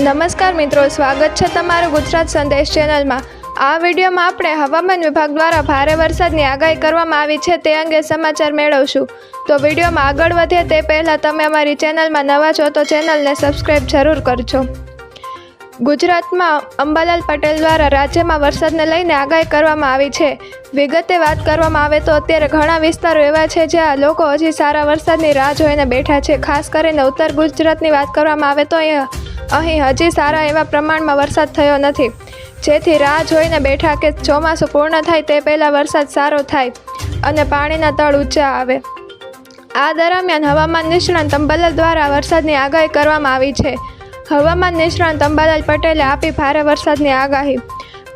નમસ્કાર મિત્રો, સ્વાગત છે તમારું ગુજરાત સંદેશ ચેનલમાં. આ વિડીયોમાં આપણે હવામાન વિભાગ દ્વારા ભારે વરસાદની આગાહી કરવામાં આવી છે તે અંગે સમાચાર મેળવશું. તો વિડીયોમાં આગળ વધે તે પહેલાં તમે અમારી ચેનલમાં નવા છો તો ચેનલને સબસ્ક્રાઈબ જરૂર કરજો. ગુજરાતમાં અંબાલાલ પટેલ દ્વારા રાજ્યમાં વરસાદને લઈને આગાહી કરવામાં આવી છે. વિગતે વાત કરવામાં આવે તો અત્યારે ઘણા વિસ્તારો એવા છે જ્યાં લોકો હજી સારા વરસાદની રાહ જોઈને બેઠા છે. ખાસ કરીને ઉત્તર ગુજરાતની વાત કરવામાં આવે તો અહીં હજી સારા એવા પ્રમાણમાં વરસાદ થયો નથી. જેથી રાહ જોઈને બેઠા કે ચોમાસું પૂર્ણ થાય તે પહેલાં વરસાદ સારો થાય અને પાણીના તળ ઊંચા આવે. આ દરમિયાન હવામાન નિષ્ણાંત અંબાલાલ દ્વારા વરસાદની આગાહી કરવામાં આવી છે. હવામાન નિષ્ણાંત અંબાલાલ પટેલે આપી ભારે વરસાદની આગાહી.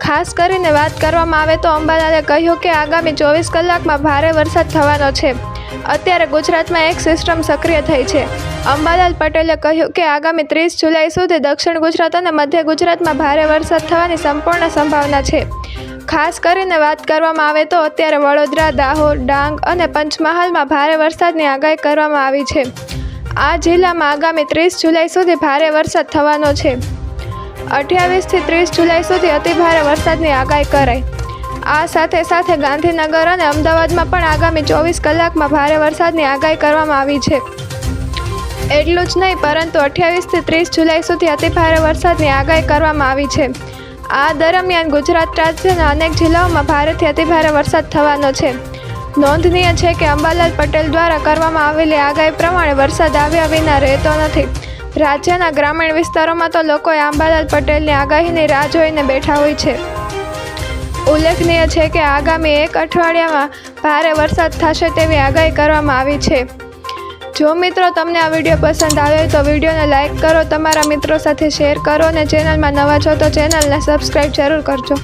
ખાસ કરીને વાત કરવામાં આવે તો અંબાલાલે કહ્યું કે આગામી ચોવીસ કલાકમાં ભારે વરસાદ થવાનો છે. અત્યારે ગુજરાતમાં એક સિસ્ટમ સક્રિય થઈ છે. અંબાલાલ પટેલે કહ્યું કે આગામી ત્રીસ જુલાઈ સુધી દક્ષિણ ગુજરાત અને મધ્ય ગુજરાતમાં ભારે વરસાદ થવાની સંપૂર્ણ સંભાવના છે. ખાસ કરીને વાત કરવામાં આવે તો અત્યારે વડોદરા, દાહોદ, ડાંગ અને પંચમહાલમાં ભારે વરસાદની આગાહી કરવામાં આવી છે. આ જિલ્લામાં આગામી ત્રીસ જુલાઈ સુધી ભારે વરસાદ થવાનો છે. અઠ્યાવીસથી ત્રીસ જુલાઈ સુધી અતિભારે વરસાદની આગાહી કરાઈ. આ સાથે સાથે ગાંધીનગર અને અમદાવાદમાં પણ આગામી ચોવીસ કલાકમાં ભારે વરસાદની આગાહી કરવામાં આવી છે. એટલું જ નહીં, પરંતુ અઠ્યાવીસથી ત્રીસ જુલાઈ સુધી અતિભારે વરસાદની આગાહી કરવામાં આવી છે. આ દરમિયાન ગુજરાત રાજ્યના અનેક જિલ્લાઓમાં ભારેથી અતિભારે વરસાદ થવાનો છે. નોંધનીય છે કે અંબાલાલ પટેલ દ્વારા કરવામાં આવેલી આગાહી પ્રમાણે વરસાદ આવ્યા વિના રહેતો નથી. રાજ્યના ગ્રામીણ વિસ્તારોમાં તો લોકોએ અંબાલાલ પટેલની આગાહીની રાહ જોઈને બેઠા હોય છે. ઉલ્લેખનીય છે કે આગામી એક અઠવાડિયામાં ભારે વરસાદ થશે તેવી આગાહી કરવામાં આવી છે. જો મિત્રો તમને આ વીડિયો પસંદ આવે તો વિડીયોને લાઇક કરો, તમારા મિત્રો સાથે શેર કરો અને ચેનલમાં નવા છો તો ચેનલને સબસ્ક્રાઈબ જરૂર કરજો.